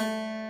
Música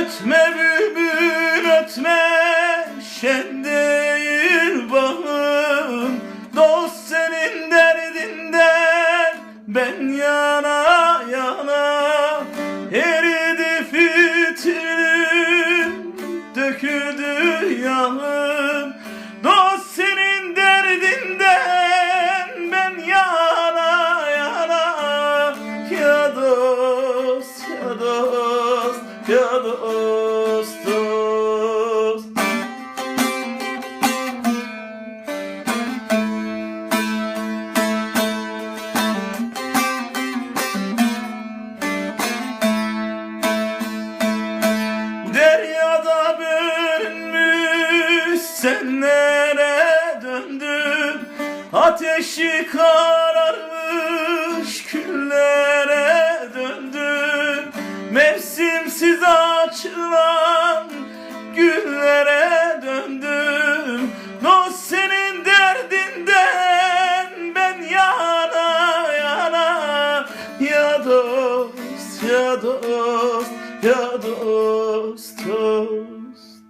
Ötme bülbül ötme şen değil bağım. Dost senin derdinden ben yana yana. Eridi fitilim döküldü yağım ya dost dost Deryada bölünmüş sen nereye döndün? Ateşi kararmış küllere açılan güllere döndüm. No senin derdinden ben yana yana. Ya dost, ya dost, ya dost, dost.